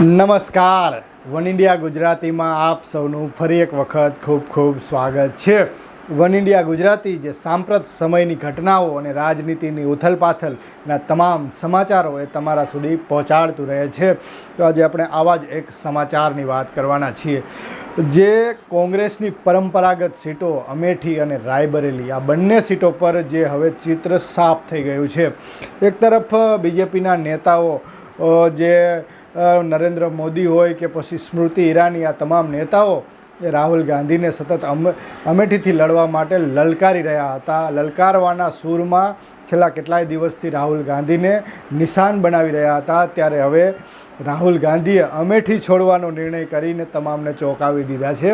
નમસ્કાર. One India ગુજરાતીમાં આપ સૌનું ફરી એક વખત ખૂબ ખૂબ સ્વાગત છે. વન ઇન્ડિયા ગુજરાતી જે સાંપ્રત સમયની ઘટનાઓ અને રાજનીતિની ઉથલપાથલના તમામ સમાચારો એ તમારા સુધી પહોંચાડતું રહે છે. તો આજે આપણે આવા જ એક સમાચારની વાત કરવાના છીએ. જે કોંગ્રેસની પરંપરાગત સીટો અમેઠી અને રાયબરેલી, આ બંને સીટો પર જે હવે ચિત્ર સાફ થઈ ગયું છે. એક તરફ બીજેપીના નેતાઓ જે નરેન્દ્ર મોદી હોય કે પછી સ્મૃતિ ઈરાની આ તમામ નેતાઓ એ રાહુલ ગાંધીને સતત અમ, અમેઠીથી લડવા માટે લલકારી રહ્યા હતા. લલકારવાના સૂરમાં છેલ્લા કેટલાય દિવસથી રાહુલ ગાંધીને નિશાન બનાવી રહ્યા હતા. ત્યારે હવે રાહુલ ગાંધીએ અમેઠી છોડવાનો નિર્ણય કરીને તમામને ચોંકાવી દીધા છે.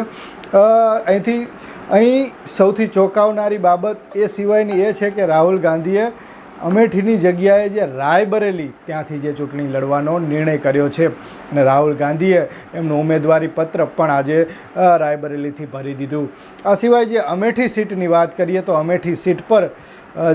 અહીંથી, અહીં સૌથી ચોંકાવનારી બાબત એ સિવાયની એ છે કે રાહુલ ગાંધીએ અમેઠીની જગ્યાએ જે રાયબરેલી ત્યાંથી જે ચૂંટણી લડવાનો નિર્ણય કર્યો છે. અને રાહુલ ગાંધીએ એમનું ઉમેદવારી પત્ર પણ આજે રાયબરેલીથી ભરી દીધું. આ સિવાય જે અમેઠી સીટની વાત કરીએ તો અમેઠી સીટ પર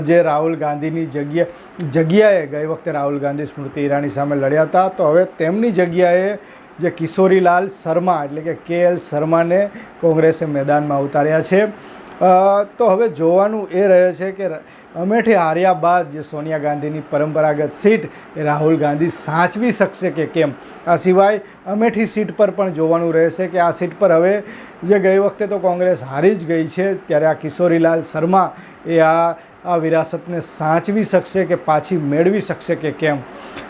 જે રાહુલ ગાંધીની જગ્યા, જગ્યાએ ગઈ વખતે રાહુલ ગાંધી સ્મૃતિ ઈરાની સામે લડ્યા હતા, તો હવે તેમની જગ્યાએ જે કિશોરીલાલ શર્મા એટલે કે કે એલ શર્માને કોંગ્રેસે મેદાનમાં ઉતાર્યા છે. તો હવે જોવાનું એ રહે છે કે અમેઠી હાર્યા બાદ જે સોનિયા ગાંધીની પરંપરાગત સીટ, એ રાહુલ ગાંધી સાચવી શકશે કે કેમ? આ સિવાય અમેઠી સીટ પર પણ જોવાનું રહેશે કે આ સીટ પર હવે જે ગઈ વખતે તો કોંગ્રેસ હારી જ ગઈ છે, ત્યારે આ કિશોરીલાલ શર્મા એ આ આ વિરાસતને સાચવી શકશે કે પાછી મેળવી શકશે કે કેમ?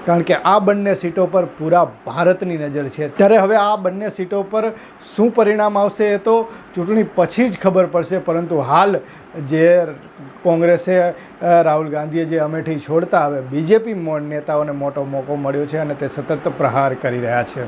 કારણ કે આ બંને સીટો પર પૂરા ભારતની નજર છે. ત્યારે હવે આ બંને સીટો પર શું પરિણામ આવશે એ તો ચૂંટણી પછી જ ખબર પડશે. પરંતુ હાલ જે કોંગ્રેસે રાહુલ ગાંધીએ જે અમેઠી છોડતા હવે બીજેપી નેતાઓને મોટો મોકો મળ્યો છે અને તે સતત પ્રહાર કરી રહ્યા છે.